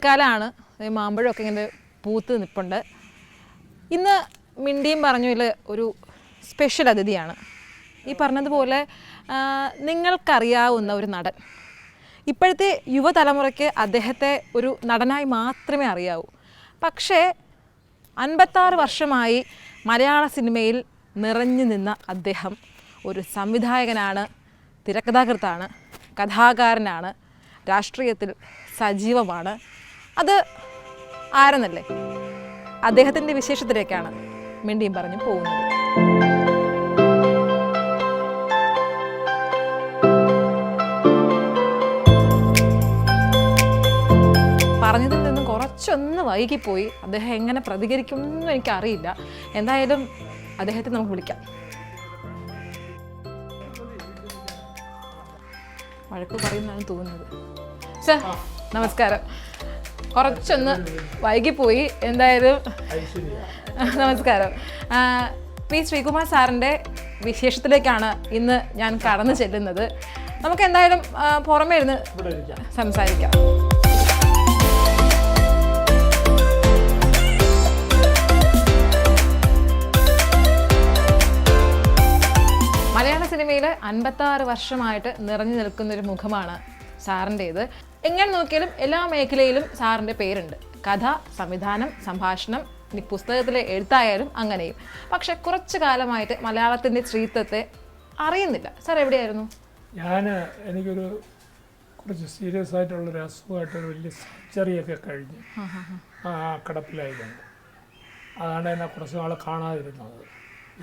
വേനൽക്കാലമാണ് ഈ മാമ്പഴമൊക്കെ ഇങ്ങനെ പൂത്ത് നിൽപ്പുണ്ട് ഇന്ന് മിണ്ടിയും പറഞ്ഞതിൽ ഒരു സ്പെഷ്യൽ അതിഥിയാണ്. ഈ പറഞ്ഞതുപോലെ നിങ്ങൾക്കറിയാവുന്ന ഒരു നടൻ. ഇപ്പോഴത്തെ യുവതലമുറയ്ക്ക് അദ്ദേഹത്തെ ഒരു നടനായി മാത്രമേ അറിയാവൂ. പക്ഷേ അൻപത്താറ് വർഷമായി മലയാള സിനിമയിൽ നിറഞ്ഞു നിന്ന അദ്ദേഹം ഒരു സംവിധായകനാണ് തിരക്കഥാകൃത്താണ് കഥാകാരനാണ് രാഷ്ട്രീയത്തിൽ സജീവമാണ്. അത് ആരെന്നല്ലേ? അദ്ദേഹത്തിന്റെ വിശേഷത്തിലേക്കാണ് മിണ്ടിയും പറഞ്ഞു പോകുന്നത്. പറഞ്ഞതിൽ നിന്നും കുറച്ചൊന്ന് വൈകിപ്പോയി. അദ്ദേഹം എങ്ങനെ പ്രതികരിക്കുമെന്നും എനിക്കറിയില്ല. എന്തായാലും അദ്ദേഹത്തെ നമുക്ക് വിളിക്കാം. വഴക്ക് പറയുന്നതാണ് തോന്നുന്നത്. സർ നമസ്കാരം. കുറച്ചൊന്ന് വൈകിപ്പോയി. എന്തായാലും നമസ്കാരം. പി ശ്രീകുമാർ സാറിന്റെ വിശേഷത്തിലേക്കാണ് ഇന്ന് ഞാൻ കടന്നു ചെല്ലുന്നത്. നമുക്ക് എന്തായാലും പുറമേ ഇരുന്ന് സംസാരിക്കാം. മലയാള സിനിമയിൽ അൻപത്താറ് വർഷമായിട്ട് നിറഞ്ഞു നിൽക്കുന്ന ഒരു മുഖമാണ് സാറിന്റേത് എങ്ങനെ നോക്കിയാലും എല്ലാ മേഖലയിലും സാറിന്റെ പേരുണ്ട്. കഥ സംവിധാനം സംഭാഷണം ഇനി പുസ്തകത്തിലെ എഴുത്തായാലും അങ്ങനെയും. പക്ഷെ കുറച്ചു കാലമായിട്ട് മലയാളത്തിന്റെ സ്ത്രീത്വത്തെ അറിയുന്നില്ല. സാർ എവിടെയായിരുന്നു? ഞാൻ എനിക്കൊരു കുറച്ച് സീരിയസ് ആയിട്ടുള്ള ഒരു അസുഖമായിട്ടൊരു വലിയ സർജറിയൊക്കെ കഴിഞ്ഞ് ആ കിടപ്പിലായിരുന്നു അതാണ് എന്നെ കുറച്ച് നാൾ കാണാതിരുന്നത്.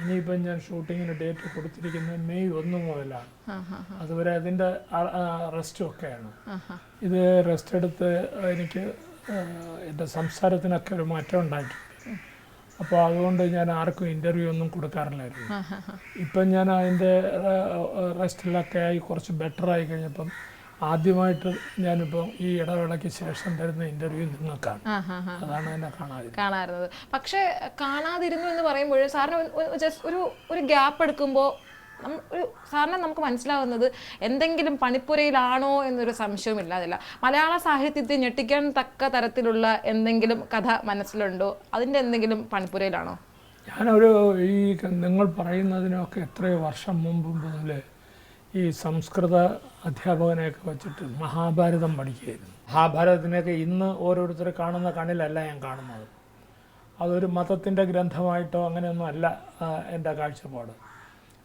ഇനിയിപ്പം ഞാൻ ഷൂട്ടിങ്ങിന് ഡേറ്റ് കൊടുത്തിരിക്കുന്നത് മെയ് ഒന്ന് മുതലാണ്. അതുവരെ അതിന്റെ റെസ്റ്റും ഒക്കെയാണ്. ഇത് റെസ്റ്റ് എടുത്ത് എനിക്ക് എന്റെ സംസാരത്തിനൊക്കെ ഒരു മാറ്റം ഉണ്ടായിട്ടുണ്ട്. അപ്പോൾ അതുകൊണ്ട് ഞാൻ ആർക്കും ഇന്റർവ്യൂ ഒന്നും കൊടുക്കാറില്ലായിരുന്നു. ഇപ്പം ഞാൻ അതിന്റെ റെസ്റ്റിലൊക്കെ ആയി കുറച്ച് ബെറ്റർ ആയി കഴിഞ്ഞപ്പം ആദ്യമായിട്ട് ഞാനിപ്പോൾ ഈ ഇടവേളയ്ക്ക് ശേഷം തരുന്ന ഇന്റർവ്യൂ നിങ്ങൾക്കാണ്. അതാണ് എന്നെ കാണാതിരുന്നത്. കാണാറുന്നത്. പക്ഷേ കാണാതിരുന്നു എന്ന് പറയുമ്പോൾ സാറിന് ജസ്റ്റ് ഒരു ഒരു ഗ്യാപ്പ് എടുക്കുമ്പോൾ ഒരു സാറിനെ നമുക്ക് മനസ്സിലാവുന്നത് എന്തെങ്കിലും പണിപ്പുരയിലാണോ എന്നൊരു സംശയവും ഇല്ലാതില്ല. മലയാള സാഹിത്യത്തെ ഞെട്ടിക്കാൻ തക്ക തരത്തിലുള്ള എന്തെങ്കിലും കഥ മനസ്സിലുണ്ടോ? അതിന്റെ എന്തെങ്കിലും പണിപ്പുരയിലാണോ? ഞാനൊരു ഈ നിങ്ങൾ പറയുന്നതിനൊക്കെ എത്രയോ വർഷം മുമ്പ് മുതൽ ഈ സംസ്കൃത അധ്യാപകനെയൊക്കെ വെച്ചിട്ട് മഹാഭാരതം പഠിക്കുകയായിരുന്നു. മഹാഭാരതത്തിനെയൊക്കെ ഇന്ന് ഓരോരുത്തർ കാണുന്ന കണ്ണിലല്ല ഞാൻ കാണുന്നത്. അതൊരു മതത്തിന്റെ ഗ്രന്ഥമായിട്ടോ അങ്ങനെയൊന്നും അല്ല എന്റെ കാഴ്ചപ്പാട്.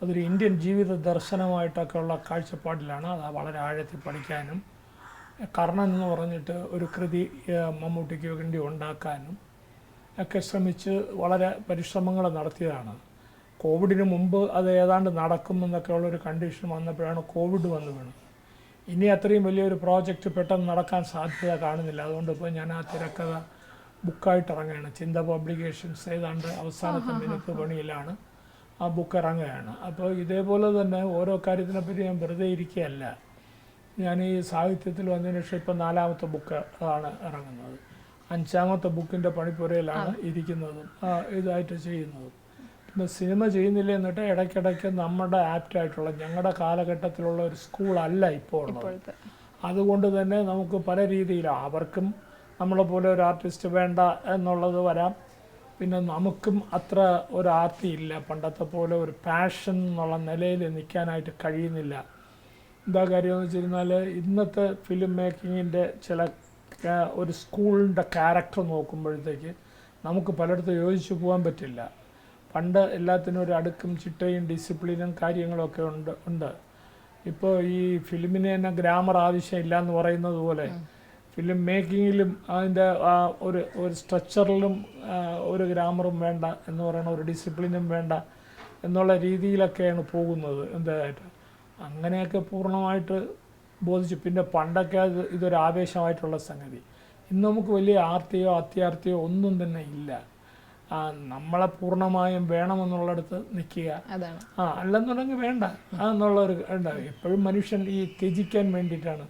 അതൊരു ഇന്ത്യൻ ജീവിത ദർശനമായിട്ടൊക്കെ ഉള്ള കാഴ്ചപ്പാടിലാണ് അത് വളരെ ആഴത്തിൽ പഠിക്കാനും കർണൻ എന്ന് പറഞ്ഞിട്ട് ഒരു കൃതി മമ്മൂട്ടിക്ക് വേണ്ടി ഉണ്ടാക്കാനും ഒക്കെ ശ്രമിച്ച് വളരെ പരിശ്രമങ്ങൾ നടത്തിയതാണ്. കോവിഡിന് മുമ്പ് അത് ഏതാണ്ട് നടക്കുമെന്നൊക്കെ ഉള്ളൊരു കണ്ടീഷൻ വന്നപ്പോഴാണ് കോവിഡ് വന്നു വീണത്. ഇനി അത്രയും വലിയൊരു പ്രോജക്റ്റ് പെട്ടെന്ന് നടക്കാൻ സാധ്യത കാണുന്നില്ല. അതുകൊണ്ട് ഇപ്പോൾ ഞാൻ ആ തിരക്കഥ ബുക്കായിട്ട് ഇറങ്ങുകയാണ്. ചിന്ത പബ്ലിക്കേഷൻസ് ഏതാണ്ട് അവസാനത്തെ മിനുക്ക് പണിയിലാണ് ആ ബുക്ക് ഇറങ്ങുകയാണ്. അപ്പോൾ ഇതേപോലെ തന്നെ ഓരോ കാര്യത്തിനെ പറ്റി ഞാൻ വെറുതെ ഇരിക്കുകയല്ല. ഞാൻ ഈ സാഹിത്യത്തിൽ വന്നതിന് ശേഷം ഇപ്പം നാലാമത്തെ ബുക്ക് ആണ് ഇറങ്ങുന്നത്. അഞ്ചാമത്തെ ബുക്കിന്റെ പണിപ്പുരയിലാണ് ഇരിക്കുന്നതും ഇതായിട്ട് ചെയ്യുന്നതും. പിന്നെ സിനിമ ചെയ്യുന്നില്ല എന്നിട്ട് ഇടയ്ക്കിടയ്ക്ക് നമ്മുടെ ആപ്റ്റായിട്ടുള്ള ഞങ്ങളുടെ കാലഘട്ടത്തിലുള്ള ഒരു സ്കൂളല്ല ഇപ്പോൾ ഉള്ളത്. അതുകൊണ്ട് തന്നെ നമുക്ക് പല രീതിയിൽ അവർക്കും നമ്മളെ പോലെ ഒരു ആർട്ടിസ്റ്റ് വേണ്ട എന്നുള്ളത് വരാം. പിന്നെ നമുക്കും അത്ര ഒരു ആർത്തി ഇല്ല. പണ്ടത്തെ പോലെ ഒരു പാഷൻ എന്നുള്ള നിലയിൽ നിൽക്കാനായിട്ട് കഴിയുന്നില്ല. എന്താ കാര്യമെന്ന് വെച്ചിരുന്നാൽ ഇന്നത്തെ ഫിലിം മേക്കിങ്ങിന്റെ ചില ഒരു സ്കൂളിന്റെ ക്യാരക്ടർ നോക്കുമ്പോഴത്തേക്ക് നമുക്ക് പലയിടത്തും യോജിച്ചു പോകാൻ പറ്റില്ല. പണ്ട് എല്ലാത്തിനും ഒരു അടുക്കും ചിട്ടയും ഡിസിപ്ലിനും കാര്യങ്ങളൊക്കെ ഉണ്ട് ഉണ്ട്. ഇപ്പോൾ ഈ ഫിലിമിന് തന്നെ ഗ്രാമർ ആവശ്യമില്ല എന്ന് പറയുന്നത് പോലെ ഫിലിം മേക്കിങ്ങിലും അതിന്റെ ഒരു ഒരു സ്ട്രക്ചറിലും ഒരു ഗ്രാമറും വേണ്ട എന്ന് പറയണ ഒരു ഡിസിപ്ലിനും വേണ്ട എന്നുള്ള രീതിയിലൊക്കെയാണ് പോകുന്നത് എന്തായിട്ട് അങ്ങനെയൊക്കെ പൂർണമായിട്ട് ബോധിച്ചു. പിന്നെ പണ്ടൊക്കെ അത് ഇതൊരു ആവേശമായിട്ടുള്ള സംഗതി. ഇന്ന് നമുക്ക് വലിയ ആർത്തിയോ അത്യാർത്തിയോ ഒന്നും തന്നെ ഇല്ല. നമ്മളെ പൂർണമായും വേണമെന്നുള്ളിടത്ത് നിൽക്കുക. ആ അല്ലെന്നുണ്ടെങ്കിൽ വേണ്ട. എന്നുള്ള ഒരു ഉണ്ടാവും എപ്പോഴും മനുഷ്യൻ ഈ ത്യജിക്കാൻ വേണ്ടിയിട്ടാണ്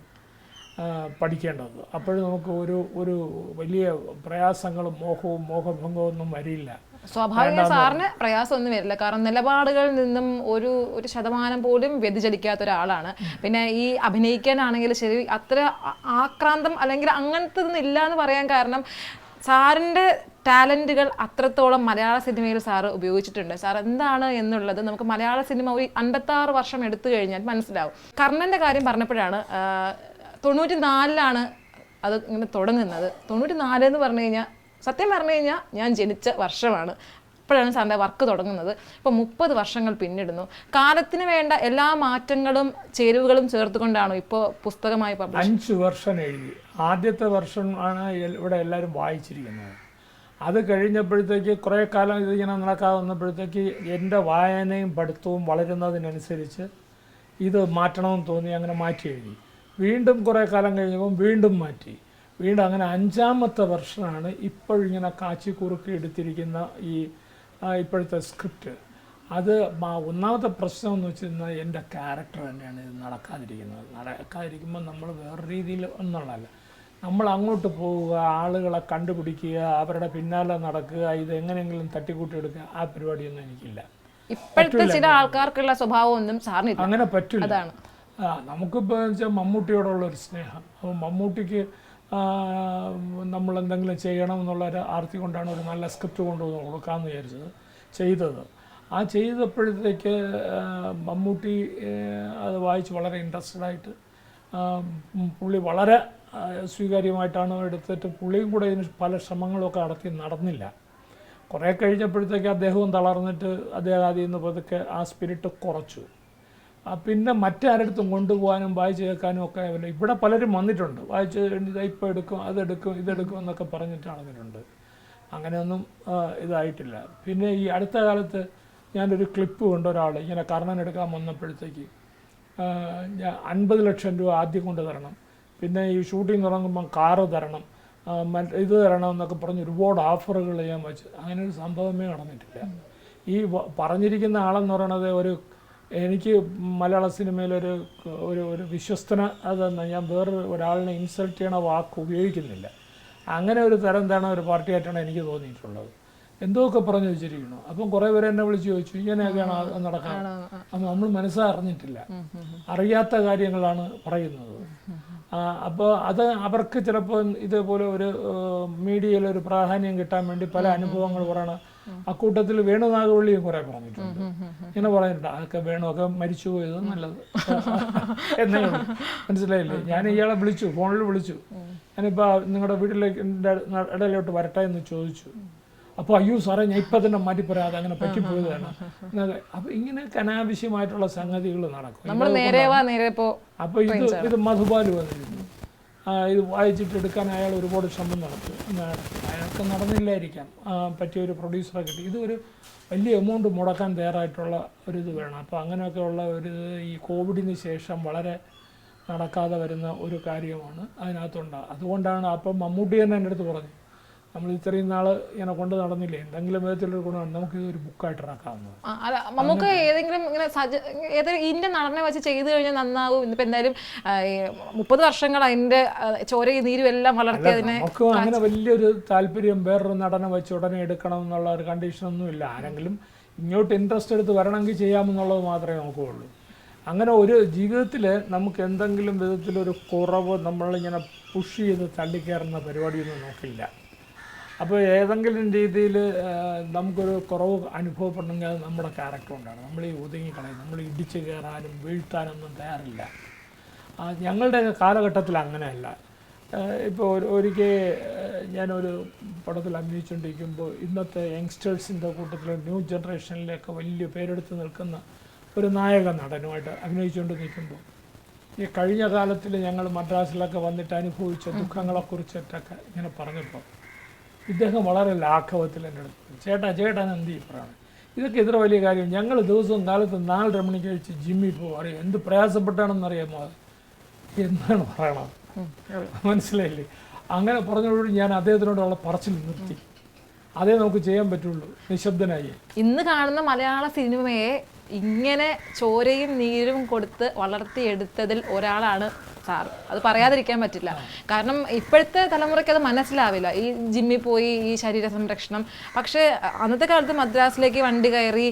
പഠിക്കേണ്ടത്. അപ്പോഴും നമുക്ക് ഒരു ഒരു വലിയ പ്രയാസങ്ങളും മോഹവും മോഹഭംഗവും ഒന്നും വരില്ല. സ്വാഭാവിക സാറിന് പ്രയാസമൊന്നും വരില്ല. കാരണം നിലപാടുകളിൽ നിന്നും ഒരു ഒരു ശതമാനം പോലും വ്യതിചലിക്കാത്ത ഒരാളാണ്. പിന്നെ ഈ അഭിനയിക്കാനാണെങ്കിൽ ശരി അത്ര ആക്രാന്തം അല്ലെങ്കിൽ അങ്ങനത്തെ ഒന്നും ഇല്ല എന്ന് പറയാൻ കാരണം സാറിന്റെ ടാലന്റുകൾ അത്രത്തോളം മലയാള സിനിമയിൽ സാറ് ഉപയോഗിച്ചിട്ടുണ്ട്. സാർ എന്താണ് എന്നുള്ളത് നമുക്ക് മലയാള സിനിമ ഒരു അൻപത്താറ് വർഷം എടുത്തു കഴിഞ്ഞാൽ മനസ്സിലാവും. കർണന്റെ കാര്യം പറഞ്ഞപ്പോഴാണ് തൊണ്ണൂറ്റി നാലിലാണ് അത് ഇങ്ങനെ തുടങ്ങുന്നത്. തൊണ്ണൂറ്റി നാല് എന്ന് പറഞ്ഞു കഴിഞ്ഞാൽ സത്യം പറഞ്ഞു കഴിഞ്ഞാൽ ഞാൻ ജനിച്ച വർഷമാണ്. അപ്പോഴാണ് സാറിന്റെ വർക്ക് തുടങ്ങുന്നത്. ഇപ്പോൾ മുപ്പത് വർഷങ്ങൾ പിന്നിടുന്നു. കാലത്തിന് വേണ്ട എല്ലാ മാറ്റങ്ങളും ചേരുവകളും ചേർത്തുകൊണ്ടാണോ ഇപ്പോൾ പുസ്തകമായി അഞ്ച് വർഷം എഴുതി. ആദ്യത്തെ വർഷം ആണ് ഇവിടെ എല്ലാവരും വായിച്ചിരിക്കുന്നത്. അത് കഴിഞ്ഞപ്പോഴത്തേക്ക് കുറേ കാലം ഇതിങ്ങനെ നടക്കാതെ വന്നപ്പോഴത്തേക്ക് എന്റെ വായനയും പഠിത്തവും വളരുന്നതിനനുസരിച്ച് ഇത് മാറ്റണമെന്ന് തോന്നി അങ്ങനെ മാറ്റി എഴുതി. വീണ്ടും കുറേ കാലം കഴിഞ്ഞപ്പം വീണ്ടും മാറ്റി. വീണ്ടും അങ്ങനെ അഞ്ചാമത്തെ വർഷമാണ് ഇപ്പോഴിങ്ങനെ കാച്ചി കുറുക്കി എടുത്തിരിക്കുന്ന ഈ ഇപ്പോഴത്തെ സ്ക്രിപ്റ്റ്. അത് ഒന്നാമത്തെ പ്രശ്നം എന്ന് വെച്ച് കഴിഞ്ഞാൽ എന്റെ ക്യാരക്ടർ തന്നെയാണ് ഇത് നടക്കാതിരിക്കുന്നത്. നടക്കാതിരിക്കുമ്പോൾ നമ്മൾ വേറെ രീതിയിൽ ഒന്നുള്ളതല്ല. നമ്മൾ അങ്ങോട്ട് പോവുക ആളുകളെ കണ്ടുപിടിക്കുക അവരുടെ പിന്നാലെ നടക്കുക ഇത് എങ്ങനെയെങ്കിലും തട്ടിക്കൂട്ടിയെടുക്കുക ആ പരിപാടിയൊന്നും എനിക്കില്ല. ഇപ്പോഴത്തെ ചില ആൾക്കാർക്കുള്ള സാറിനില്ല. അങ്ങനെ പറ്റില്ല അതാണ്. ആ നമുക്കിപ്പോൾ വെച്ചാൽ മമ്മൂട്ടിയോടുള്ള ഒരു സ്നേഹം. അപ്പോൾ മമ്മൂട്ടിക്ക് നമ്മൾ എന്തെങ്കിലും ചെയ്യണം എന്നുള്ള ഒരു ആർത്തി കൊണ്ടാണ് ഒരു നല്ല സ്ക്രിപ്റ്റ് കൊണ്ടുവന്ന് കൊടുക്കാമെന്ന് വിചാരിച്ചത് ചെയ്തത്. ആ ചെയ്തപ്പോഴത്തേക്ക് മമ്മൂട്ടി അത് വായിച്ച് വളരെ ഇൻട്രസ്റ്റഡ് ആയിട്ട് ആ, പുള്ളി വളരെ സ്വീകാര്യമായിട്ടാണ് എടുത്തിട്ട് പുള്ളിയും കൂടെ ഇതിന് പല ശ്രമങ്ങളൊക്കെ നടത്തി നടന്നില്ല. കുറേ കഴിഞ്ഞപ്പോഴത്തേക്ക് അദ്ദേഹവും തളർന്നിട്ട് അദ്ദേഹം അതിൽ നിന്ന് പതുക്കെ ആ സ്പിരിറ്റ് കുറച്ചു. പിന്നെ മറ്റാരടുത്തും കൊണ്ടുപോകാനും വായിച്ച് കേൾക്കാനും ഒക്കെ ഇവിടെ പലരും വന്നിട്ടുണ്ട്. വായിച്ച് ഇപ്പോൾ എടുക്കും അതെടുക്കും ഇതെടുക്കും എന്നൊക്കെ പറഞ്ഞിട്ടാണ് നടന്നിട്ടുണ്ട് അങ്ങനെയൊന്നും ഇതായിട്ടില്ല. പിന്നെ ഈ അടുത്ത കാലത്ത് ഞാനൊരു ക്ലിപ്പ് കൊണ്ട് ഒരാൾ ഇങ്ങനെ കർണൻ എടുക്കാൻ വന്നപ്പോഴത്തേക്ക് അൻപത് ലക്ഷം രൂപ ആദ്യം കൊണ്ട് തരണം പിന്നെ ഈ ഷൂട്ടിംഗ് തുടങ്ങുമ്പം കാറ് തരണം ഇത് തരണം എന്നൊക്കെ പറഞ്ഞ് ഒരുപാട് ഓഫറുകൾ ചെയ്യാൻ വെച്ച് അങ്ങനെ ഒരു സംഭവമേ നടന്നിട്ടില്ല. ഈ പറഞ്ഞിരിക്കുന്ന ആളെന്ന് പറയണത് ഒരു എനിക്ക് മലയാള സിനിമയിലൊരു ഒരു ഒരു വിശ്വസ്തന അതെന്ന് ഞാൻ വേറെ ഒരാളിനെ ഇൻസൾട്ട് ചെയ്യണ വാക്ക് ഉപയോഗിക്കുന്നില്ല. അങ്ങനെ ഒരു തരം തരണ ഒരു പാർട്ടിയായിട്ടാണ് എനിക്ക് തോന്നിയിട്ടുള്ളത്. എന്തൊക്കെ പറഞ്ഞു വെച്ചിരിക്കുന്നു? അപ്പം കുറേ പേര് എന്നെ വിളിച്ച് ചോദിച്ചു ഇങ്ങനെയൊക്കെയാണ് നടക്കുന്നത് അപ്പം നമ്മൾ മനസ്സറിഞ്ഞിട്ടില്ല. അറിയാത്ത കാര്യങ്ങളാണ് പറയുന്നത്. അപ്പോൾ അത് അവർക്ക് ചിലപ്പോൾ ഇതേപോലെ ഒരു മീഡിയയിൽ ഒരു പ്രാധാന്യം കിട്ടാൻ വേണ്ടി പല അനുഭവങ്ങൾ പറയണം അക്കൂട്ടത്തിൽ വേണുനാഗവള്ളിയും കുറെ പറഞ്ഞിട്ടുണ്ട്. ഇങ്ങനെ പറയുന്നുണ്ട് അതൊക്കെ വേണമൊക്കെ മരിച്ചു പോയത് നല്ലത്. എന്നേ മനസ്സിലായില്ലേ? ഞാൻ ഇയാളെ വിളിച്ചു ഫോണിൽ വിളിച്ചു. ഞാനിപ്പോൾ നിങ്ങളുടെ വീട്ടിലേക്ക് ഇടയിലോട്ട് വരട്ടെ എന്ന് ചോദിച്ചു. അപ്പോൾ അയ്യോ സാറേ ഞാൻ ഇപ്പം തന്നെ മാറ്റി പറയാതെ അങ്ങനെ പറ്റിപ്പോയതാണ് അപ്പോൾ ഇങ്ങനെയൊക്കെ അനാവശ്യമായിട്ടുള്ള സംഗതികൾ നടക്കും. അപ്പോൾ ഇത് ഇത് മധുബാൽ വന്നിരുന്നു. ഇത് വായിച്ചിട്ട് എടുക്കാൻ അയാൾ ഒരുപാട് ശ്രമം നടത്തി. അയാൾക്ക് നടന്നില്ലായിരിക്കാം. പറ്റിയ ഒരു പ്രൊഡ്യൂസറെ കിട്ടി. ഇത് ഒരു വലിയ എമൗണ്ട് മുടക്കാൻ തയ്യാറായിട്ടുള്ള ഒരു ഇത് വേണം. അപ്പോൾ അങ്ങനെയൊക്കെയുള്ള ഒരു ഈ കോവിഡിന് ശേഷം വളരെ നടക്കാതെ വരുന്ന ഒരു കാര്യമാണ് അതിനകത്തുണ്ടാകുക അതുകൊണ്ടാണ് അപ്പം മമ്മൂട്ടി തന്നെ എന്റെ അടുത്ത് പറഞ്ഞു നമ്മൾ ഇത്രയും നാൾ ഇങ്ങനെ കൊണ്ട് നടന്നില്ലേ? എന്തെങ്കിലും വിധത്തിലൊരു ഗുണമാണ് നമുക്ക് ഒരു ബുക്കായിട്ട് ഇറക്കാവുന്നത് ആ, അല്ല നമുക്ക് ഏതെങ്കിലും ഇങ്ങനെ സജ ഏതെങ്കിലും ഇതിന്റെ നടനെ വെച്ച് ചെയ്തു കഴിഞ്ഞാൽ നന്നാവും. ഇന്നിപ്പോ എന്തായാലും ആ, ഈ മുപ്പത് വർഷങ്ങൾ അതിന്റെ ആ, ചോരയും നീരും എല്ലാം വളർത്തി അതിനെ നമുക്ക് അങ്ങനെ വലിയൊരു താല്പര്യം വേറൊരു നടനെ വെച്ച് ഉടനെ എടുക്കണം എന്നുള്ള ഒരു കണ്ടീഷനൊന്നും ഇല്ല. ആരെങ്കിലും ഇങ്ങോട്ട് ഇൻട്രസ്റ്റ് എടുത്ത് വരണമെങ്കിൽ ചെയ്യാമെന്നുള്ളത് മാത്രമേ നോക്കുകയുള്ളൂ അങ്ങനെ ഒരു ജീവിതത്തിൽ നമുക്ക് എന്തെങ്കിലും വിധത്തിലൊരു കുറവ് നമ്മളിങ്ങനെ പുഷ് ചെയ്ത് തള്ളിക്കയറുന്ന പരിപാടിയൊന്നും നോക്കില്ല അപ്പോൾ ഏതെങ്കിലും രീതിയിൽ നമുക്കൊരു കുറവ് അനുഭവപ്പെടണമെങ്കിൽ അത് നമ്മുടെ ക്യാരക്ടർ കൊണ്ടാണ്. നമ്മൾ ഈ ഒതുങ്ങിക്കളയും നമ്മൾ ഇടിച്ചു കയറാനും വീഴ്ത്താനൊന്നും തയ്യാറില്ല. ഞങ്ങളുടെ കാലഘട്ടത്തിൽ അങ്ങനെയല്ല. ഇപ്പോൾ ഒരിക്കൽ ഞാനൊരു പടത്തിൽ അഭിനയിച്ചുകൊണ്ടിരിക്കുമ്പോൾ ഇന്നത്തെ യങ്സ്റ്റേഴ്സിന്റെ കൂട്ടത്തിൽ ന്യൂ ജനറേഷനിലേക്ക് വലിയ പേരെടുത്ത് നിൽക്കുന്ന ഒരു നായക നടനുമായിട്ട് അഭിനയിച്ചുകൊണ്ട് നിൽക്കുമ്പോൾ ഈ കഴിഞ്ഞ കാലത്തിൽ ഞങ്ങൾ മദ്രാസിലൊക്കെ വന്നിട്ട് അനുഭവിച്ച ദുഃഖങ്ങളെക്കുറിച്ചിട്ടൊക്കെ ഇങ്ങനെ പറഞ്ഞപ്പോൾ ഇദ്ദേഹം വളരെ ലാഘവത്തിൽ എന്റെ അടുത്ത് ചേട്ടാ ചേട്ടാ എന്ത് ഇപ്പോഴാണ് പറയണം? ഇതൊക്കെ ഇത്ര വലിയ കാര്യം. ഞങ്ങൾ ദിവസവും കാലത്ത് നാലര മണിക്ക് കഴിച്ച് ജിമ്മിൽ പോകും അറിയാം? എന്ത് പ്രയാസപ്പെട്ടാണെന്ന് അത്? എന്നാണ് പറയണത്? മനസ്സിലായില്ലേ? അങ്ങനെ പറഞ്ഞതോട് ഞാൻ അദ്ദേഹത്തിനോടുള്ള പറച്ചിൽ നിർത്തി. അതേ നമുക്ക് ചെയ്യാൻ പറ്റുള്ളൂ. നിശബ്ദനായി. ഇന്ന് കാണുന്ന മലയാള സിനിമയെ ഇങ്ങനെ ചോരയും നീരും കൊടുത്ത് വളർത്തിയെടുത്തതിൽ ഒരാളാണ് സാർ അത് പറയാതിരിക്കാൻ പറ്റില്ല. കാരണം ഇപ്പോഴത്തെ തലമുറയ്ക്ക് അത് മനസ്സിലാവില്ല. ഈ ജിമ്മിൽ പോയി ഈ ശരീര സംരക്ഷണം. പക്ഷേ അന്നത്തെ കാലത്ത് മദ്രാസിലേക്ക് വണ്ടി കയറി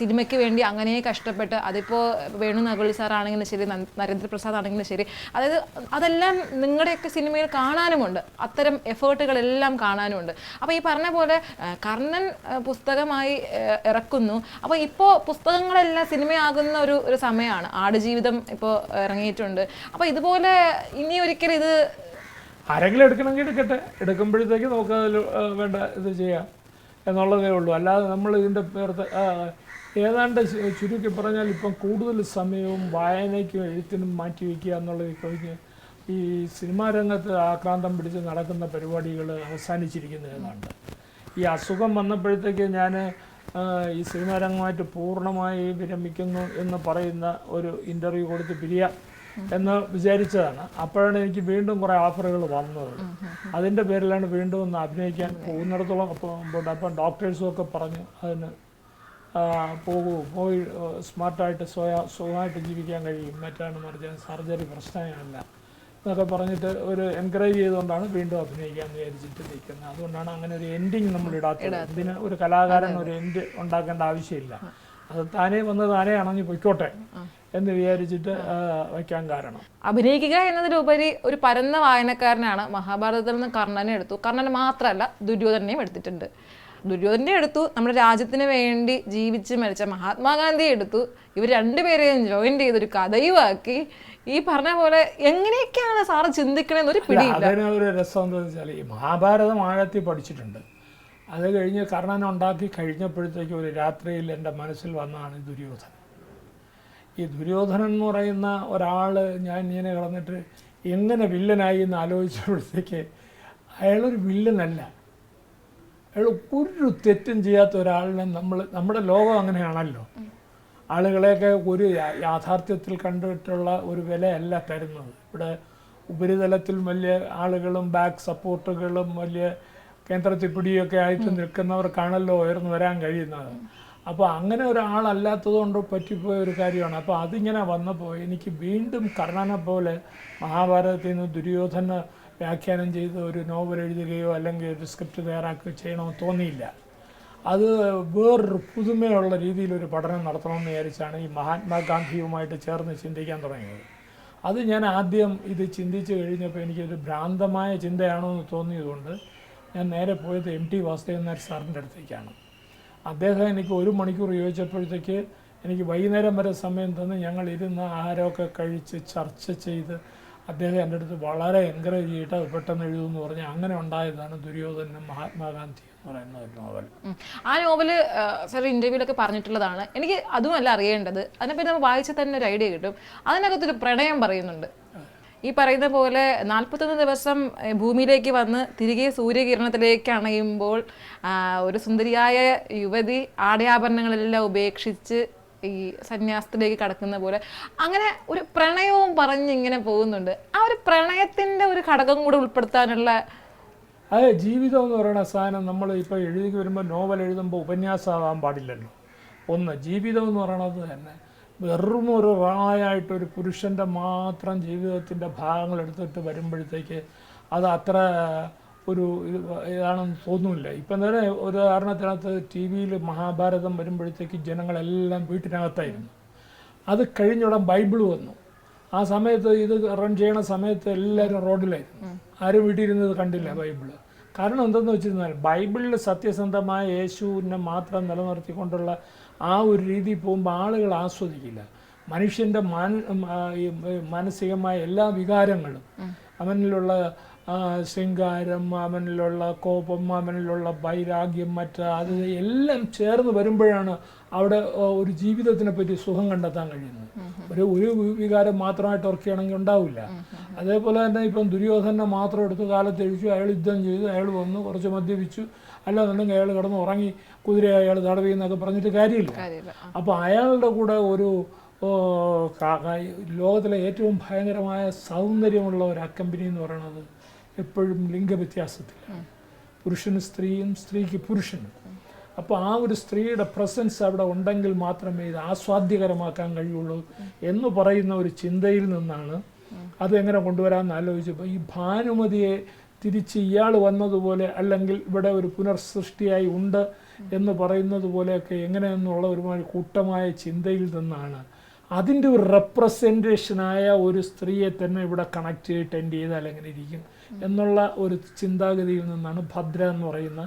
സിനിമയ്ക്ക് വേണ്ടി അങ്ങനെ കഷ്ടപ്പെട്ട് അതിപ്പോൾ വേണു നഗുളി സാർ ആണെങ്കിലും ശരി നരേന്ദ്രപ്രസാദ് ആണെങ്കിലും ശരി. അതായത് അതെല്ലാം നിങ്ങളുടെയൊക്കെ സിനിമയിൽ കാണാനുമുണ്ട്. അത്തരം എഫേർട്ടുകളെല്ലാം കാണാനുമുണ്ട്. അപ്പോൾ ഈ പറഞ്ഞ പോലെ കർണൻ പുസ്തകമായി ഇറക്കുന്നു. അപ്പോൾ ഇപ്പോൾ പുസ്തകങ്ങളെല്ലാം സിനിമയാകുന്ന ഒരു ഒരു സമയമാണ്. ആടുജീവിതം ഇപ്പോൾ ഇറങ്ങിയിട്ടുണ്ട്. അപ്പോൾ ഇതുപോലെ ഇനി ഒരിക്കലും ഇത് ആരെങ്കിലും എടുക്കണമെങ്കിൽ എടുക്കട്ടെ. എടുക്കുമ്പോഴത്തേക്ക് നമുക്ക് അതിൽ വേണ്ട ഇത് ചെയ്യാം എന്നുള്ളതേ ഉള്ളൂ. അല്ലാതെ നമ്മൾ ഇതിന്റെ പേർത്ത് ഏതാണ്ട് ചുരുക്കി പറഞ്ഞാൽ ഇപ്പം കൂടുതൽ സമയവും വായനയ്ക്കും എഴുത്തിനും മാറ്റി വയ്ക്കുക എന്നുള്ളത് കഴിഞ്ഞ് ഈ സിനിമാ രംഗത്ത് ആക്രാന്തം പിടിച്ച് നടക്കുന്ന പരിപാടികൾ അവസാനിച്ചിരിക്കുന്ന ഏതാണ്ട് ഈ അസുഖം വന്നപ്പോഴത്തേക്ക് ഞാൻ ഈ സിനിമാ രംഗമായിട്ട് പൂർണമായി വിരമിക്കുന്നു എന്ന് പറയുന്ന ഒരു ഇന്റർവ്യൂ കൊടുത്ത് പിരിയാം. എന്ന് വിചാരിച്ചതാണ്. അപ്പോഴാണ് എനിക്ക് വീണ്ടും കുറേ ഓഫറുകൾ വന്നത്. അതിന്റെ പേരിലാണ് വീണ്ടും ഒന്ന് അഭിനയിക്കാൻ പോകുന്നിടത്തോളം അപ്പം ഡോക്ടേഴ്സും ഒക്കെ പറഞ്ഞു അതിന് പോകൂ പോയി സ്മാർട്ടായിട്ട് സ്വയ സുഖമായിട്ട് ജീവിക്കാൻ കഴിയും. മറ്റാണ് മറിച്ച് സർജറി പ്രശ്നങ്ങളല്ല എന്നൊക്കെ പറഞ്ഞിട്ട് ഒരു എൻകറേജ് ചെയ്തുകൊണ്ടാണ് വീണ്ടും അഭിനയിക്കാൻ വിചാരിച്ചിട്ട് നിൽക്കുന്നത്. അതുകൊണ്ടാണ് അങ്ങനെ ഒരു എൻഡിങ് നമ്മൾ ഇടാത്തത്. ഇതിന് ഒരു കലാകാരൻ ഒരു എൻഡ് ഉണ്ടാക്കേണ്ട ആവശ്യമില്ല. അത് താനേ വന്ന് താനേ അണഞ്ഞു പൊയ്ക്കോട്ടെ. എന്ന് വിചാരിച്ചിട്ട് വയ്ക്കാൻ കാരണം. അഭിനയിക്കുക എന്നതിലുപരി ഒരു പരന്ന വായനക്കാരനാണ് മഹാഭാരതത്തിൽ നിന്ന് കർണനെ എടുത്തു. കർണൻ മാത്രമല്ല ദുര്യോധനെയും എടുത്തിട്ടുണ്ട്. ദുര്യോധനെ എടുത്തു നമ്മുടെ രാജ്യത്തിന് വേണ്ടി ജീവിച്ച് മരിച്ച മഹാത്മാഗാന്ധിയെ എടുത്തു. ഇവർ രണ്ടുപേരെയും ജോയിൻ ചെയ്തൊരു കഥയുമാക്കി ഈ പറഞ്ഞ പോലെ എങ്ങനെയൊക്കെയാണ് സാറ് ചിന്തിക്കണേന്ന് ഒരു പിടി ഒരു രസം എന്താണെന്ന് വെച്ചാൽ ഈ മഹാഭാരതം ആഴത്തിൽ പഠിച്ചിട്ടുണ്ട്. അത് കഴിഞ്ഞ് കർണൻ ഉണ്ടാക്കി കഴിഞ്ഞപ്പോഴത്തേക്ക് ഒരു രാത്രിയിൽ എന്റെ മനസ്സിൽ വന്നതാണ് ദുര്യോധനൻ. ഈ ദുര്യോധനൻ എന്ന് പറയുന്ന ഒരാൾ ഞാൻ ഇങ്ങനെ കിടന്നിട്ട് എങ്ങനെ വില്ലനായി എന്ന് ആലോചിച്ചപ്പോഴത്തേക്ക് അയാളൊരു വില്ലനല്ല. അയാൾ ഒരു തെറ്റും ചെയ്യാത്ത ഒരാളിനെ നമ്മൾ നമ്മുടെ ലോകം അങ്ങനെയാണല്ലോ. ആളുകളെയൊക്കെ ഒരു യാഥാർത്ഥ്യത്തിൽ കണ്ടിട്ടുള്ള ഒരു വിലയല്ല തരുന്നത്. ഇവിടെ ഉപരിതലത്തിൽ വലിയ ആളുകളും ബാക്ക് സപ്പോർട്ടുകളും വലിയ കേന്ദ്രത്തിൽ പിടിയൊക്കെ ആയിട്ട് നിൽക്കുന്നവർക്കാണല്ലോ ഉയർന്നു വരാൻ കഴിയുന്നത്. അപ്പോൾ അങ്ങനെ ഒരാളല്ലാത്തത് കൊണ്ട് പറ്റിപ്പോയ ഒരു കാര്യമാണ്. അപ്പോൾ അതിങ്ങനെ വന്നപ്പോൾ എനിക്ക് വീണ്ടും കർണനെ പോലെ മഹാഭാരതത്തിൽ നിന്ന് ദുര്യോധന വ്യാഖ്യാനം ചെയ്ത് ഒരു നോവൽ എഴുതുകയോ അല്ലെങ്കിൽ ഒരു സ്ക്രിപ്റ്റ് തയ്യാറാക്കുകയോ ചെയ്യണമെന്ന് തോന്നിയില്ല. അത് വേറൊരു പുതുമയുള്ള രീതിയിൽ ഒരു പഠനം നടത്തണമെന്ന് വിചാരിച്ചാണ് ഈ മഹാത്മാഗാന്ധിയുമായിട്ട് ചേർന്ന് ചിന്തിക്കാൻ തുടങ്ങിയത്. അത് ഞാൻ ആദ്യം ഇത് ചിന്തിച്ച് കഴിഞ്ഞപ്പോൾ എനിക്കൊരു ഭ്രാന്തമായ ചിന്തയാണോ എന്ന് തോന്നിയതുകൊണ്ട് ഞാൻ നേരെ പോയത് എം ടി വാസുദേവൻ നായർ സാറിന്റെ അടുത്തേക്കാണ്. അദ്ദേഹം എനിക്ക് ഒരു മണിക്കൂർ ചോദിച്ചപ്പോഴത്തേക്ക് എനിക്ക് വൈകുന്നേരം വരെ സമയം തന്ന് ഞങ്ങൾ ഇരുന്ന് ആഹാരമൊക്കെ കഴിച്ച് ചർച്ച ചെയ്ത് അദ്ദേഹം എന്റെ അടുത്ത് വളരെ എൻകറേജ് ചെയ്തിട്ട് അത് പെട്ടെന്ന് എഴുതുമെന്ന് പറഞ്ഞ് അങ്ങനെ ഉണ്ടായതാണ് ദുര്യോധനും മഹാത്മാഗാന്ധി എന്ന് പറയുന്ന ഒരു നോവൽ. ആ നോവൽ സാർ ഇന്റർവ്യൂലൊക്കെ പറഞ്ഞിട്ടുള്ളതാണ്. എനിക്ക് അതുമല്ല അറിയേണ്ടത്. അതിനെപ്പറ്റി നമ്മൾ വായിച്ചാൽ തന്നെ ഒരു ഐഡിയ കിട്ടും. അതിനകത്തൊരു പ്രണയം പറയുന്നുണ്ട്. ഈ പറയുന്ന പോലെ നാൽപ്പത്തൊന്ന് ദിവസം ഭൂമിയിലേക്ക് വന്ന് തിരികെ സൂര്യകിരണത്തിലേക്ക് അണയുമ്പോൾ ഒരു സുന്ദരിയായ യുവതി ആടയാഭരണങ്ങളെല്ലാം ഉപേക്ഷിച്ച് ഈ സന്യാസത്തിലേക്ക് കടക്കുന്ന പോലെ അങ്ങനെ ഒരു പ്രണയവും പറഞ്ഞ് ഇങ്ങനെ പോകുന്നുണ്ട്. ആ ഒരു പ്രണയത്തിന്റെ ഒരു ഘടകം കൂടെ ഉൾപ്പെടുത്താനുള്ള അതെ ജീവിതം എന്ന് പറയുന്ന സാധനം നമ്മൾ ഇപ്പോൾ എഴുതി വരുമ്പോൾ നോവൽ എഴുതുമ്പോൾ ഉപന്യാസമാകാൻ പാടില്ലല്ലോ. ഒന്ന് ജീവിതം എന്ന് പറയണത് തന്നെ വെറും ഒരു റായായിട്ടൊരു പുരുഷന്റെ മാത്രം ജീവിതത്തിന്റെ ഭാഗങ്ങൾ എടുത്തിട്ട് വരുമ്പോഴത്തേക്ക് അത് അത്ര ഒരു ഇത് ഇതാണെന്ന് തോന്നുന്നില്ല. ഇപ്പം തന്നെ ഒരു ഉദാഹരണത്തിനകത്ത് ടി വിയിൽ മഹാഭാരതം വരുമ്പോഴത്തേക്ക് ജനങ്ങളെല്ലാം വീട്ടിനകത്തായിരുന്നു. അത് കഴിഞ്ഞുടൻ ബൈബിൾ വന്നു. ആ സമയത്ത് ഇത് റൺ ചെയ്യണ സമയത്ത് എല്ലാവരും റോഡിലായിരുന്നു. ആരും വീട്ടിലിരുന്നത് കണ്ടില്ല ബൈബിൾ കാരണം എന്തെന്ന് വെച്ചിരുന്നാൽ ബൈബിളിൽ സത്യസന്ധമായ യേശുവിനെ മാത്രം നിലനിർത്തിക്കൊണ്ടുള്ള ആ ഒരു രീതി പോകുമ്പോൾ ആളുകൾ ആസ്വദിക്കില്ല. മനുഷ്യന്റെ മാനസികമായ എല്ലാ വികാരങ്ങളും അവനിലുള്ള ശൃംഗാരം അവനിലുള്ള കോപം അവനിലുള്ള വൈരാഗ്യം മറ്റ് അത് എല്ലാം ചേർന്ന് വരുമ്പോഴാണ് അവിടെ ഒരു ജീവിതത്തിനെ പറ്റി സുഖം കണ്ടെത്താൻ കഴിയുന്നത്. ഒരു ഒരു വികാരം മാത്രമായിട്ട് ഉറക്കുകയാണെങ്കിൽ ഉണ്ടാവില്ല. അതേപോലെ തന്നെ ഇപ്പം ദുര്യോധനെ മാത്രം എടുത്ത് കാലത്തെഴിച്ചു അയാൾ യുദ്ധം ചെയ്തു. അയാൾ വന്നു കുറച്ച് മദ്യപിച്ചു. അല്ലാന്നുണ്ടെങ്കിൽ അയാൾ കിടന്ന് ഉറങ്ങി. കുതിര അയാൾ തടവിയെന്നൊക്കെ പറഞ്ഞിട്ട് കാര്യമില്ല. അപ്പോൾ അയാളുടെ കൂടെ ഒരു ലോകത്തിലെ ഏറ്റവും ഭയങ്കരമായ സൗന്ദര്യമുള്ള ഒരു അക്കമ്പനി എന്ന് പറയുന്നത് എപ്പോഴും ലിംഗവ്യത്യാസത്തിൽ. പുരുഷന് സ്ത്രീയും സ്ത്രീക്ക് പുരുഷനും. അപ്പോൾ ആ ഒരു സ്ത്രീയുടെ പ്രസൻസ് അവിടെ ഉണ്ടെങ്കിൽ മാത്രമേ ഇത് ആസ്വാദ്യകരമാക്കാൻ കഴിയുള്ളൂ എന്ന് പറയുന്ന ഒരു ചിന്തയിൽ നിന്നാണ് അതെങ്ങനെ കൊണ്ടുവരാമെന്ന് ആലോചിച്ചപ്പോൾ ഈ ഭാനുമതിയെ തിരിച്ച് ഇയാൾ വന്നതുപോലെ അല്ലെങ്കിൽ ഇവിടെ ഒരു പുനർസൃഷ്ടിയായി ഉണ്ട് എന്ന് പറയുന്നത് പോലെയൊക്കെ എങ്ങനെയെന്നുള്ള ഒരുമാതിരി കൂട്ടമായ ചിന്തയിൽ നിന്നാണ്. അതിന്റെ ഒരു റെപ്രസെന്റേഷനായ ഒരു സ്ത്രീയെ തന്നെ ഇവിടെ കണക്ട് ചെയ്ത് ടെൻഡ് ചെയ്താൽ എങ്ങനെ ഇരിക്കും എന്നുള്ള ഒരു ചിന്താഗതിയിൽ നിന്നാണ് ഭദ്ര എന്ന് പറയുന്ന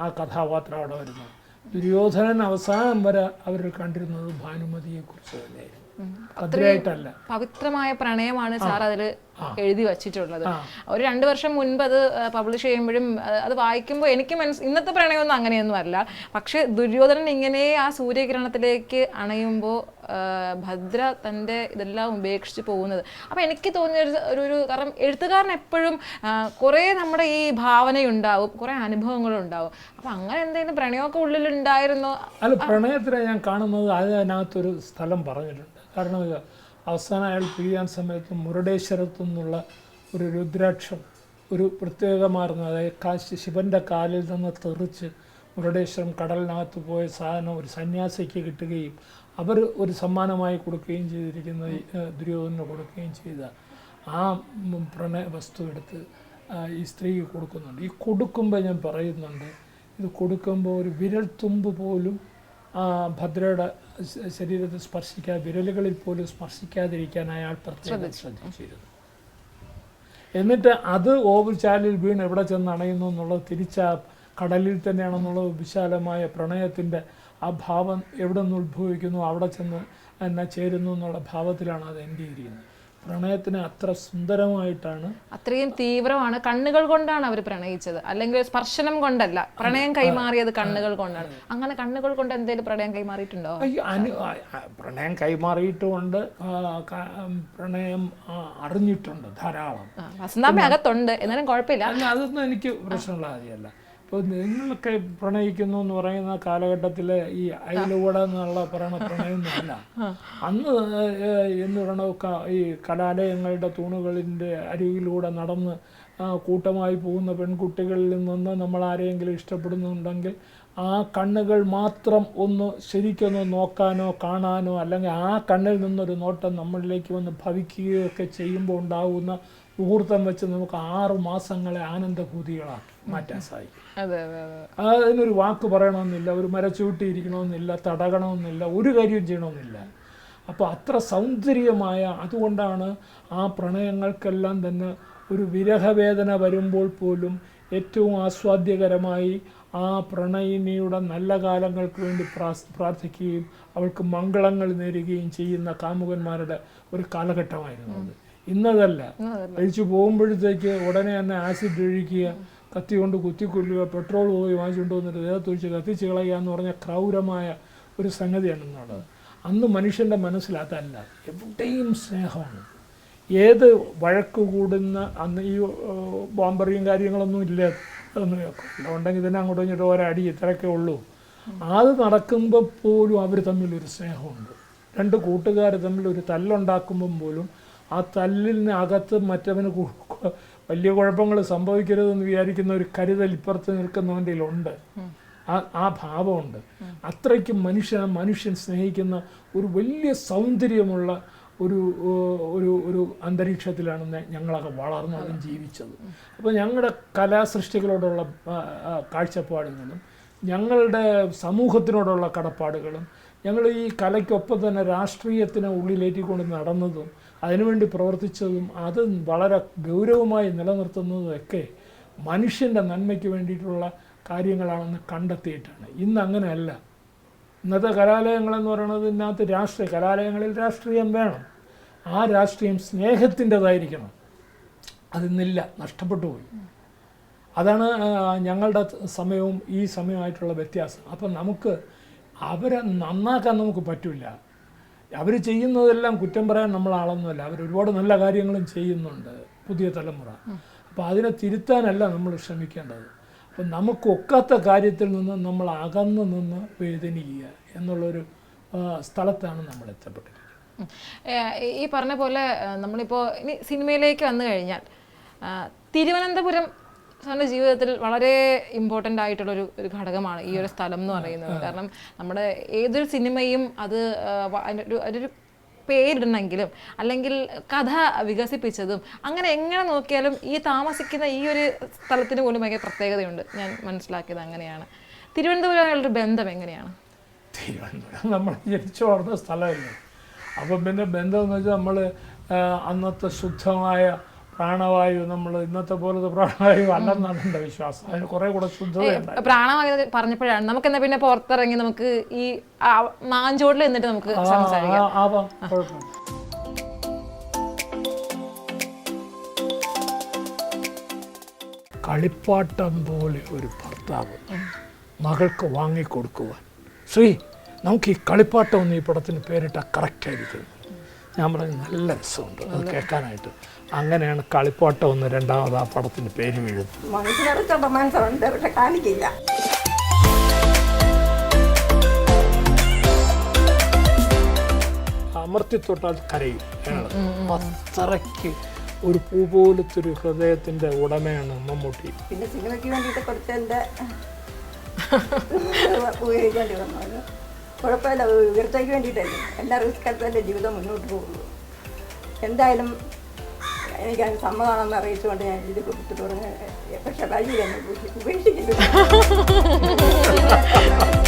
ആ കഥാപാത്രം അവിടെ വരുന്നത്. ദുര്യോധനൻ അവസാനം വരെ അവർ കണ്ടിരുന്നത് ഭാനുമതിയെക്കുറിച്ച് തന്നെയായിരുന്നു. ഭദ്രയായിട്ടല്ല. പവിത്രമായ പ്രണയമാണ് സാർ അതിൽ എഴുതി വച്ചിട്ടുള്ളത്. ഒരു രണ്ട് വർഷം മുൻപ് അത് പബ്ലിഷ് ചെയ്യുമ്പോഴും അത് വായിക്കുമ്പോൾ എനിക്ക് മനസ് ഇന്നത്തെ പ്രണയമൊന്നും അങ്ങനെയൊന്നും അല്ല. പക്ഷെ ദുര്യോധനൻ ഇങ്ങനെ ആ സൂര്യകിരണത്തിലേക്ക് അണയുമ്പോൾ ഭദ്ര തന്റെ ഇതെല്ലാം ഉപേക്ഷിച്ച് പോകുന്നത്. അപ്പം എനിക്ക് തോന്നിയ ഒരു- ഒരു കാരണം എഴുത്തുകാരൻ എപ്പോഴും കുറേ നമ്മുടെ ഈ ഭാവനയുണ്ടാവും കുറേ അനുഭവങ്ങളുണ്ടാവും. അപ്പം അങ്ങനെ എന്തെങ്കിലും പ്രണയമൊക്കെ ഉള്ളിലുണ്ടായിരുന്നോ? അല്ല പ്രണയത്തിനെ ഞാൻ കാണുന്നത് അതിനകത്തൊരു സ്ഥലം പറഞ്ഞിട്ടുണ്ട്. കാരണം അവസാനം അയാൾ പിരിയാൻ സമയത്ത് മുരുടേശ്വരത്തു നിന്നുള്ള ഒരു രുദ്രാക്ഷം ഒരു പ്രത്യേകമാർന്ന അതായത് കാശി ശിവന്റെ കാലിൽ നിന്ന് തെറിച്ച് മുരുടേശ്വരം കടലിനകത്ത് പോയ സാധനം ഒരു സന്യാസിക്ക് കിട്ടുകയും അവർ ഒരു സമ്മാനമായി കൊടുക്കുകയും ചെയ്തിരിക്കുന്ന ദുര്യോധന ദുര്യോധനന് കൊടുക്കുകയും ചെയ്ത ആ പ്രണയ വസ്തു എടുത്ത് ഈ സ്ത്രീക്ക് കൊടുക്കുന്നുണ്ട്. ഈ കൊടുക്കുമ്പോൾ ഞാൻ പറയുന്നുണ്ട് ഇത് കൊടുക്കുമ്പോൾ ഒരു വിരൽത്തുമ്പ് പോലും ഭദ്രയുടെ ശരീരത്തെ സ്പർശിക്കാതെ വിരലുകളിൽ പോലും സ്പർശിക്കാതിരിക്കാൻ അയാൾ പ്രത്യേകം ശ്രദ്ധിച്ചിരുന്നു എന്നിട്ട് അത് ഓവർ ചാലിൽ വീണ് എവിടെ ചെന്ന് അണയുന്നു എന്നുള്ളത് തിരിച്ച കടലിൽ തന്നെയാണെന്നുള്ള വിശാലമായ പ്രണയത്തിന്റെ ആ ഭാവം എവിടെ നിന്ന് ഉത്ഭവിക്കുന്നു അവിടെ ചെന്ന് എന്നാ ചേരുന്നു എന്നുള്ള ഭാവത്തിലാണ് അത് എന്റെ ചെയ്യുന്നത്. പ്രണയത്തിനെ അത്ര സുന്ദരമായിട്ടാണ് അത്രയും തീവ്രമാണ്. കണ്ണുകൾ കൊണ്ടാണ് അവർ പ്രണയിച്ചത്. അല്ലെങ്കിൽ സ്പർശനം കൊണ്ടല്ല. പ്രണയം കൈമാറിയത് കണ്ണുകൾ കൊണ്ടാണ്. അങ്ങനെ കണ്ണുകൾ കൊണ്ട് എന്തെങ്കിലും പ്രണയം കൈമാറിയിട്ടുണ്ടോ? പ്രണയം കൈമാറിയിട്ടുമുണ്ട് ആ, ക- ഉം, പ്രണയം അറിഞ്ഞിട്ടുണ്ട് ധാരാളം. വസന്താമ്മ അകത്തുണ്ട്. എന്നാലും കുഴപ്പമില്ല. അതൊന്നും എനിക്ക് പ്രശ്നമുള്ള കാര്യമല്ല. ഇപ്പോൾ നിങ്ങളൊക്കെ പ്രണയിക്കുന്നു എന്ന് പറയുന്ന കാലഘട്ടത്തിൽ ഈ അയലൂടെ എന്നുള്ള പറയുന്ന പ്രണയമൊന്നുമല്ല അന്ന് എന്ന് പറയണ ഈ കലാലയങ്ങളുടെ തൂണുകളിന്റെ അരികിലൂടെ നടന്ന് കൂട്ടമായി പോകുന്ന പെൺകുട്ടികളിൽ നിന്ന് നമ്മൾ ആരെയെങ്കിലും ഇഷ്ടപ്പെടുന്നുണ്ടെങ്കിൽ ആ കണ്ണുകൾ മാത്രം ഒന്ന് ശരിക്കൊന്ന് നോക്കാനോ കാണാനോ അല്ലെങ്കിൽ ആ കണ്ണിൽ നിന്നൊരു നോട്ടം നമ്മളിലേക്ക് വന്ന് ഭവിക്കുകയൊക്കെ ചെയ്യുമ്പോൾ ഉണ്ടാകുന്ന മുഹൂർത്തം വെച്ച് നമുക്ക് ആറു മാസങ്ങളെ ആനന്ദഭൂതികളാക്കി മാറ്റാൻ സാധിക്കും. അതെ അതെ അതെ. അതിനൊരു വാക്ക് പറയണമെന്നില്ല ഒരു മരച്ചൂട്ടി ഇരിക്കണമെന്നില്ല തടകണമെന്നില്ല ഒരു കാര്യം ചെയ്യണമെന്നില്ല. അപ്പോൾ അത്ര സൗന്ദര്യമായ അതുകൊണ്ടാണ് ആ പ്രണയങ്ങൾക്കെല്ലാം തന്നെ ഒരു വിരഹവേദന വരുമ്പോൾ പോലും ഏറ്റവും ആസ്വാദ്യകരമായി ആ പ്രണയിനിയുടെ നല്ല കാലങ്ങൾക്ക് വേണ്ടി പ്രാർത്ഥിക്കുകയും അവൾക്ക് മംഗളങ്ങൾ നേരുകയും ചെയ്യുന്ന കാമുകന്മാരുടെ ഒരു കാലഘട്ടമായിരുന്നു അത്. ഇന്നതല്ല. കഴിച്ചു പോകുമ്പോഴത്തേക്ക് ഉടനെ തന്നെ ആസിഡ് ഒഴിക്കുക കത്തി കൊണ്ട് കുത്തിക്കൊല്ലുക പെട്രോൾ പോയി വാങ്ങിച്ചുകൊണ്ട് വന്നിട്ട് ദേഹത്തൊഴിച്ച് കത്തിച്ച് കളയുക എന്ന് പറഞ്ഞ ക്രൗരമായ ഒരു സംഗതിയാണ് എന്നുള്ളത് അന്ന് മനുഷ്യന്റെ മനസ്സിൽ അതല്ല. എവിടെയും സ്നേഹമാണ്. ഏത് വഴക്ക് കൂടുന്ന അന്ന് ഈ ബോംബറിയും കാര്യങ്ങളൊന്നും ഇല്ല. ഒന്നും ഉണ്ടെങ്കിൽ തന്നെ അങ്ങോട്ട് കഴിഞ്ഞിട്ട് ഒരടി ഇത്രയൊക്കെ ഉള്ളൂ. അത് നടക്കുമ്പോൾ പോലും അവർ തമ്മിലൊരു സ്നേഹമുണ്ട്. രണ്ട് കൂട്ടുകാർ തമ്മിൽ ഒരു തല്ലുണ്ടാക്കുമ്പം പോലും ആ തല്ലിന് അകത്ത് മറ്റവന് വലിയ കുഴപ്പങ്ങൾ സംഭവിക്കരുതെന്ന് വിചാരിക്കുന്ന ഒരു കരുതൽ ഇപ്പുറത്ത് നിൽക്കുന്നവന്റെ ഉണ്ട് ആ ആ ഭാവമുണ്ട്. അത്രയ്ക്കും മനുഷ്യൻ മനുഷ്യൻ സ്നേഹിക്കുന്ന ഒരു വലിയ സൗന്ദര്യമുള്ള ഒരു ഒരു ഒരു അന്തരീക്ഷത്തിലാണ് ഞങ്ങളൊക്കെ വളർന്നതും ജീവിച്ചത്. അപ്പോൾ ഞങ്ങളുടെ കലാസൃഷ്ടികളോടുള്ള കാഴ്ചപ്പാടിൽ നിന്നും ഞങ്ങളുടെ സമൂഹത്തിനോടുള്ള കടപ്പാടുകളും ഞങ്ങൾ ഈ കലയ്ക്കൊപ്പം തന്നെ രാഷ്ട്രീയത്തിനെ ഉള്ളിലേറ്റിക്കൊണ്ട് നടന്നതും അതിനുവേണ്ടി പ്രവർത്തിച്ചതും അത് വളരെ ഗൗരവമായി നിലനിർത്തുന്നതും ഒക്കെ മനുഷ്യന്റെ നന്മയ്ക്ക് വേണ്ടിയിട്ടുള്ള കാര്യങ്ങളാണെന്ന് കണ്ടെത്തിയിട്ടാണ്. ഇന്ന് അങ്ങനെയല്ല ഇന്നത്തെ കലാലയങ്ങളെന്ന് പറയുന്നത് ഇന്നത്തെ രാഷ്ട്രീയ കലാലയങ്ങളിൽ രാഷ്ട്രീയം വേണം. ആ രാഷ്ട്രീയം സ്നേഹത്തിന്റെതായിരിക്കണം. അതിന്നില്ല നഷ്ടപ്പെട്ടു പോയി അതാണ് ഞങ്ങളുടെ സമയവും ഈ സമയമായിട്ടുള്ള വ്യത്യാസം. അപ്പം നമുക്ക് അവരെ നന്നാക്കാൻ നമുക്ക് പറ്റില്ല. അവർ ചെയ്യുന്നതെല്ലാം കുറ്റം പറയാൻ നമ്മൾ ആളൊന്നുമല്ല അവർ ഒരുപാട് നല്ല കാര്യങ്ങളും ചെയ്യുന്നുണ്ട് പുതിയ തലമുറ. അപ്പോൾ അതിനെ തിരുത്താനല്ല നമ്മൾ ശ്രമിക്കേണ്ടത്. അപ്പം നമുക്കൊക്കാത്ത കാര്യത്തിൽ നിന്ന് നമ്മൾ അകന്നു നിന്ന് വേദനിക്കുക എന്നുള്ളൊരു സ്ഥലത്താണ് നമ്മൾ എത്തപ്പെട്ടിരിക്കുന്നത്. ഈ- പറഞ്ഞ പോലെ നമ്മളിപ്പോൾ നമ്മളിപ്പോ ഇനി സിനിമയിലേക്ക് വന്നു കഴിഞ്ഞാൽ തിരുവനന്തപുരം സാറിന്റെ ജീവിതത്തിൽ വളരെ ഇമ്പോർട്ടന്റ് ആയിട്ടുള്ള ഒരു ഒരു ഘടകമാണ് ഈ ഒരു സ്ഥലം എന്ന് പറയുന്നത്. കാരണം നമ്മുടെ ഏതൊരു സിനിമയും അത് ഒരു- അതൊരു പേരിടണമെങ്കിലും അല്ലെങ്കിൽ കഥ വികസിപ്പിച്ചതും അങ്ങനെ എങ്ങനെ നോക്കിയാലും ഈ താമസിക്കുന്ന ഈ ഒരു സ്ഥലത്തിന് പോലും ഭയങ്കര പ്രത്യേകതയുണ്ട്. ഞാൻ മനസ്സിലാക്കിയത് അങ്ങനെയാണ്. തിരുവനന്തപുരമായുള്ളൊരു ബന്ധം എങ്ങനെയാണ്? തിരുവനന്തപുരം നമ്മൾ ജനിച്ചു വളർന്ന സ്ഥലമല്ലേ. അപ്പം പിന്നെ ബന്ധം എന്ന് വെച്ചാൽ നമ്മൾ അന്നത്തെ ശുദ്ധമായ പ്രാണവായു നമ്മൾ ഇന്നത്തെ പോലത്തെ പ്രാണവായു അല്ലെന്നാണ് എന്റെ വിശ്വാസം. അതിന് കുറെ കൂടെ പ്രാണവായു പറഞ്ഞപ്പോഴാണ്. നമുക്ക് എന്നാ പിന്നെ പുറത്തിറങ്ങി നമുക്ക് ഈ മാഞ്ചോട്ടിൽ നിന്നിട്ട് നമുക്ക് ആവാം കുഴപ്പമില്ല കളിപ്പാട്ടം പോലെ ഒരു ഭർത്താവ് മകൾക്ക് വാങ്ങിക്കൊടുക്കുവാൻ. ശ്രീ നമുക്ക് ഈ കളിപ്പാട്ടം ഒന്ന് ഈ പടത്തിന് പേരിട്ടാൽ കറക്റ്റായിരിക്കും ഞാൻ പറഞ്ഞു നല്ല രസമുണ്ട് അത് കേൾക്കാനായിട്ട് അങ്ങനെയാണ് കളിപ്പാട്ടം ഒന്ന് രണ്ടാമത് ആ പടത്തിന് പേര് വീഴുന്നത് കാണിക്കില്ല അമർത്തിത്തൊട്ടാൽ കരയും അയാൾ. അത്രയ്ക്ക് ഒരു പൂ പോലത്തെ ഒരു ഹൃദയത്തിന്റെ ഉടമയാണ് മമ്മൂട്ടി പിന്നെ സിനിമയ്ക്ക് വേണ്ടിയിട്ട് കുറച്ചെന്റെ ഉപയോഗിക്കേണ്ടി വന്നു അത് കുഴപ്പമില്ല ഉയർത്തേക്ക് വേണ്ടിയിട്ടല്ലേ. എല്ലാ റിസ്ക് എടുത്തല്ലേ ജീവിതം മുന്നോട്ട് പോകുള്ളൂ. എന്തായാലും എനിക്ക് അതിന് സമ്മതമാണെന്ന് അറിയിച്ചുകൊണ്ട് ഞാൻ ഇത് കൊടുത്തിട്ട് പറഞ്ഞ് പക്ഷേ വഴിയില്ല ഉപേക്ഷിക്കുന്നു